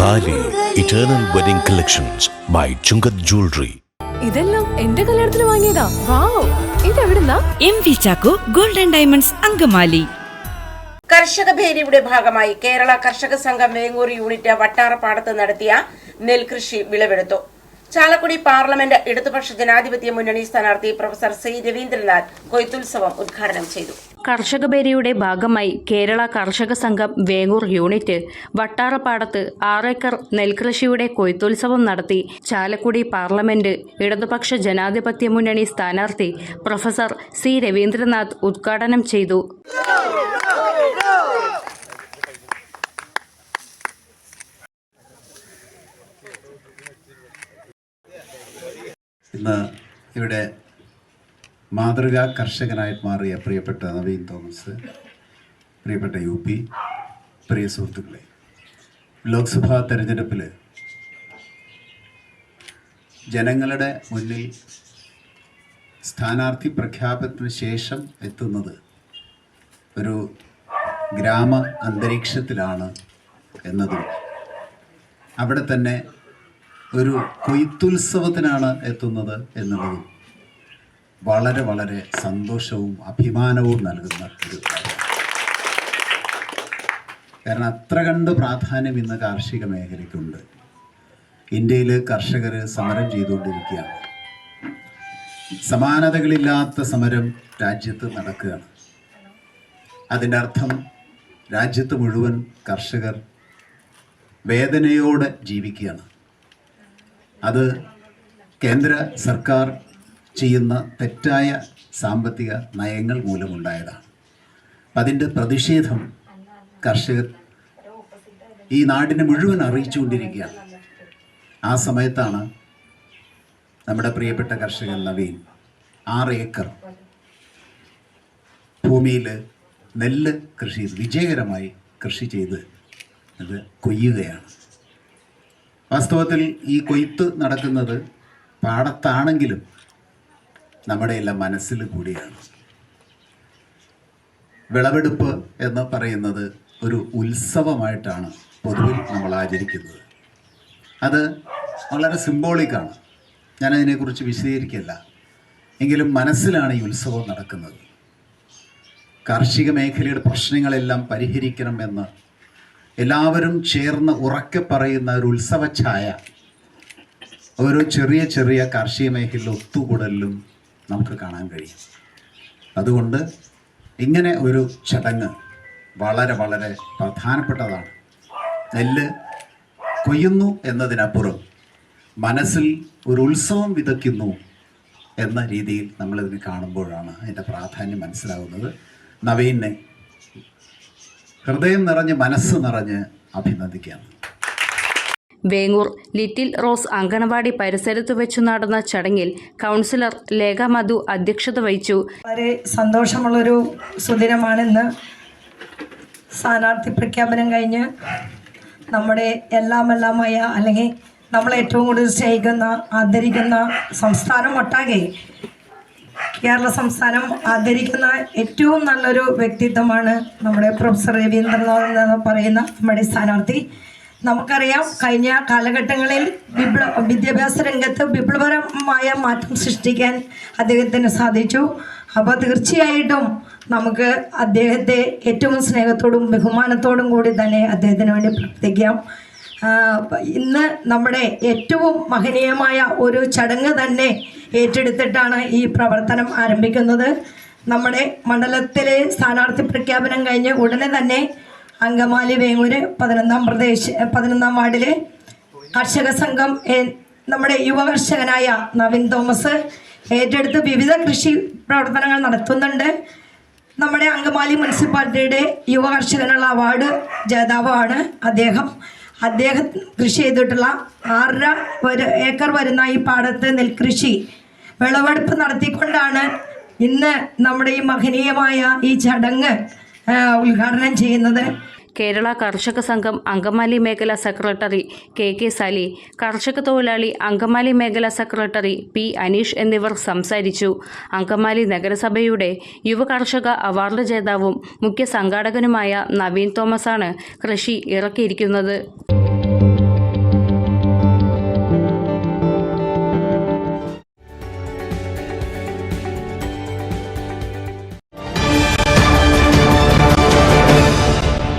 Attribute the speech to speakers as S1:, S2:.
S1: Thali eternal wedding collections by Chungath jewellery
S2: ഇതെല്ലാം എന്റെ കല്യാണത്തിന് വാങ്ങിയതാ. Wow. ഇതെവിടുന്നാ?
S3: M V Chacko golden diamonds Angamaly.
S4: കർഷക ഭേരിയുടെ ഭാഗമായി കേരള കർഷക സംഘം വേങ്ങൂർ യൂണിറ്റ് വട്ടാറപ്പാടത്ത് നടത്തിയ നെൽകൃഷി വിളവെടുത്തു. ചാലക്കുടി പാർലമെന്റ് ഇടതുപക്ഷ ജനാധിപത്യ മുന്നണി സ്ഥാനാർത്ഥി പ്രൊഫസർ സി രവീന്ദ്രനാഥ് കൊയ്ത്തുത്സവം ഉദ്ഘാടനം ചെയ്തു.
S5: കർഷകബേരിയുടെ ഭാഗമായി കേരള കർഷക സംഘം വേങ്ങൂർ യൂണിറ്റ് വട്ടാറപ്പാടത്ത് ആറേക്കർ നെൽകൃഷിയുടെ കൊയ്ത്തുത്സവം നടത്തി ചാലക്കുടി പാർലമെന്റ് ഇടതുപക്ഷ ജനാധിപത്യ മുന്നണി സ്ഥാനാർത്ഥി പ്രൊഫസർ സി രവീന്ദ്രനാഥ് ഉദ്ഘാടനം ചെയ്തു.
S6: ഇന്ന് ഇവിടെ മാതൃകാ കർഷകനായിട്ട് മാറിയ പ്രിയപ്പെട്ട നവീൻ തോമസ് പ്രിയപ്പെട്ട യു പി പ്രിയ സുഹൃത്തുക്കളെ ലോക്സഭാ തെരഞ്ഞെടുപ്പിൽ ജനങ്ങളുടെ മുന്നിൽ സ്ഥാനാർത്ഥി പ്രഖ്യാപനത്തിന് ശേഷം എത്തുന്നത് ഒരു ഗ്രാമ അന്തരീക്ഷത്തിലാണ് എന്നതും അവിടെ തന്നെ ഒരു കൊയ്ത്തുത്സവത്തിനാണ് എത്തുന്നത് എന്നുള്ളതും വളരെ വളരെ സന്തോഷവും അഭിമാനവും നൽകുന്ന ഒരു കാരണം അത്ര കണ്ട് പ്രാധാന്യം ഇന്ന് കാർഷിക മേഖലയ്ക്കുണ്ട്. ഇന്ത്യയിൽ കർഷകർ സമരം ചെയ്തുകൊണ്ടിരിക്കുകയാണ്. സമാനതകളില്ലാത്ത സമരം രാജ്യത്ത് നടക്കുകയാണ്. അതിന്റെ അർത്ഥം രാജ്യത്ത് മുഴുവൻ കർഷകർ വേദനയോടെ ജീവിക്കുകയാണ്. അത് കേന്ദ്ര സർക്കാർ ചെയ്യുന്ന തെറ്റായ സാമ്പത്തിക നയങ്ങൾ മൂലമുണ്ടായതാണ്. അതിന്റെ പ്രതിഷേധം കർഷകർ ഈ നാടിനെ മുഴുവൻ അറിയിച്ചുകൊണ്ടിരിക്കുകയാണ്. ആ സമയത്താണ് നമ്മുടെ പ്രിയപ്പെട്ട കർഷകൻ നവീൻ ആറ് ഏക്കർ ഭൂമിയിൽ നെല്ല് കൃഷി വിജയകരമായി കൃഷി ചെയ്ത് അത് കൊയ്യുകയാണ്. വാസ്തവത്തിൽ ഈ കൊയ്ത്ത് നടക്കുന്നത് പാടത്താണെങ്കിലും നമ്മുടെ എല്ലാം മനസ്സിൽ കൂടിയാണ്. വിളവെടുപ്പ് എന്ന് പറയുന്നത് ഒരു ഉത്സവമായിട്ടാണ് പൊതുവിൽ നമ്മൾ ആചരിക്കുന്നത്. അത് വളരെ സിംബോളിക്കാണ് ഞാനതിനെക്കുറിച്ച് വിശദീകരിക്കില്ല. എങ്കിലും മനസ്സിലാണ് ഈ ഉത്സവം നടക്കുന്നത്. കാർഷിക മേഖലയുടെ പ്രശ്നങ്ങളെല്ലാം പരിഹരിക്കണമെന്ന് എല്ലാവരും ചേർന്ന് ഉറക്കെ പറയുന്ന ഒരു ഉത്സവ ഛായ ഓരോ ചെറിയ ചെറിയ കാർഷിക മേഖലയിലെ ഒത്തുകൂടലിലും നമുക്ക് കാണാൻ കഴിയും. അതുകൊണ്ട് ഇങ്ങനെ ഒരു ചടങ്ങ് വളരെ വളരെ പ്രധാനപ്പെട്ടതാണ്. നെല്ല് കൊയ്യുന്നു എന്നതിനപ്പുറം മനസ്സിൽ ഒരു ഉത്സവം വിതയ്ക്കുന്നു എന്ന രീതിയിൽ നമ്മളിതിന് കാണുമ്പോഴാണ് അതിന്റെ പ്രാധാന്യം മനസ്സിലാകുന്നത്. നവീനെ ഹൃദയം നിറഞ്ഞ് മനസ്സ് നിറഞ്ഞ് അഭിനന്ദിക്കാം
S5: വേങ്ങൂർ ലിറ്റിൽ റോസ് അങ്കണവാടി പരിസരത്ത് വെച്ച് നടന്ന ചടങ്ങിൽ കൗൺസിലർ ലേഖ മധു അധ്യക്ഷത വഹിച്ചു.
S7: വളരെ സന്തോഷമുള്ളൊരു സുദിനമാണിന്ന്. സ്ഥാനാർത്ഥി പ്രഖ്യാപനം കഴിഞ്ഞ് നമ്മുടെ എല്ലാമെല്ലാമായ അല്ലെങ്കിൽ നമ്മളെ ഏറ്റവും കൂടുതൽ സ്നേഹിക്കുന്ന ആദരിക്കുന്ന സംസ്ഥാനം ഒട്ടാകെ കേരള സംസ്ഥാനം ആദരിക്കുന്ന ഏറ്റവും നല്ലൊരു വ്യക്തിത്വമാണ് നമ്മുടെ പ്രൊഫസർ രവീന്ദ്രനാഥ് എന്ന് പറയുന്ന നമ്മുടെ സ്ഥാനാർത്ഥി. നമുക്കറിയാം കഴിഞ്ഞ കാലഘട്ടങ്ങളിൽ വിപ്ല വിദ്യാഭ്യാസ രംഗത്ത് വിപ്ലവകരമായ മാറ്റം സൃഷ്ടിക്കാൻ അദ്ദേഹത്തിന് സാധിച്ചു. അപ്പോൾ തീർച്ചയായിട്ടും നമുക്ക് അദ്ദേഹത്തെ ഏറ്റവും സ്നേഹത്തോടും ബഹുമാനത്തോടും കൂടി തന്നെ അദ്ദേഹത്തിന് വേണ്ടി പ്രവർത്തിക്കാം ഇന്ന് നമ്മുടെ ഏറ്റവും മഹനീയമായ ഒരു ചടങ്ങ് തന്നെ ഏറ്റെടുത്തിട്ടാണ് ഈ പ്രവർത്തനം ആരംഭിക്കുന്നത്. നമ്മുടെ മണ്ഡലത്തിലെ സ്ഥാനാർത്ഥി പ്രഖ്യാപനം കഴിഞ്ഞ് ഉടനെ തന്നെ അങ്കമാലി വേങ്ങൂര് പതിനൊന്നാം പ്രദേശ പതിനൊന്നാം വാർഡിലെ കർഷക സംഘം നമ്മുടെ യുവ കർഷകനായ നവീൻ തോമസ് ഏറ്റെടുത്ത് വിവിധ കൃഷി പ്രവർത്തനങ്ങൾ നടത്തുന്നുണ്ട്. നമ്മുടെ അങ്കമാലി മുനിസിപ്പാലിറ്റിയുടെ യുവ കർഷകനുള്ള അവാർഡ് ജേതാവാണ് അദ്ദേഹം. അദ്ദേഹം കൃഷി ചെയ്തിട്ടുള്ള ആറര ഏക്കർ വരുന്ന ഈ പാടത്ത് നെൽകൃഷി വിളവെടുപ്പ് നടത്തിക്കൊണ്ടാണ് ഇന്ന് നമ്മുടെ ഈ മഹനീയമായ ഈ ചടങ്ങ് ഉദ്ഘാടനം ചെയ്യുന്നത്.
S5: കേരള കർഷക സംഘം അങ്കമാലി മേഖലാ സെക്രട്ടറി കെ കെ സാലി കർഷക തൊഴിലാളി അങ്കമാലി മേഖലാ സെക്രട്ടറി പി അനീഷ് എന്നിവർ സംസാരിച്ചു. അങ്കമാലി നഗരസഭയുടെ യുവ കർഷക അവാർഡ് ജേതാവും മുഖ്യ സംഘാടകനുമായ നവീൻ തോമസാണ് കൃഷി ഇറക്കിയിരിക്കുന്നത്.